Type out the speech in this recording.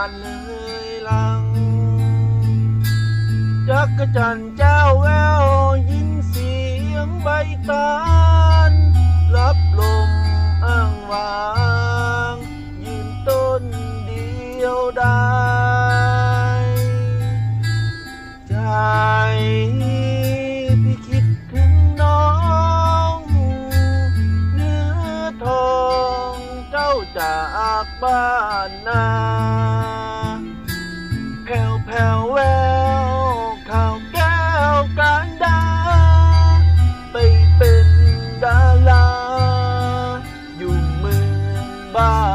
านเอ่ยลัง จักจันเจ้าแววยินเสียงใบตานรับลมอ้างวาง ยืนต้นเดียวได้ใจพี่คิดถึงน้องเนื้อทองเจ้าจากบ้านนา วแววข่าวแก้วการดา ไปเป็นดารา อยู่เมืองบ้าน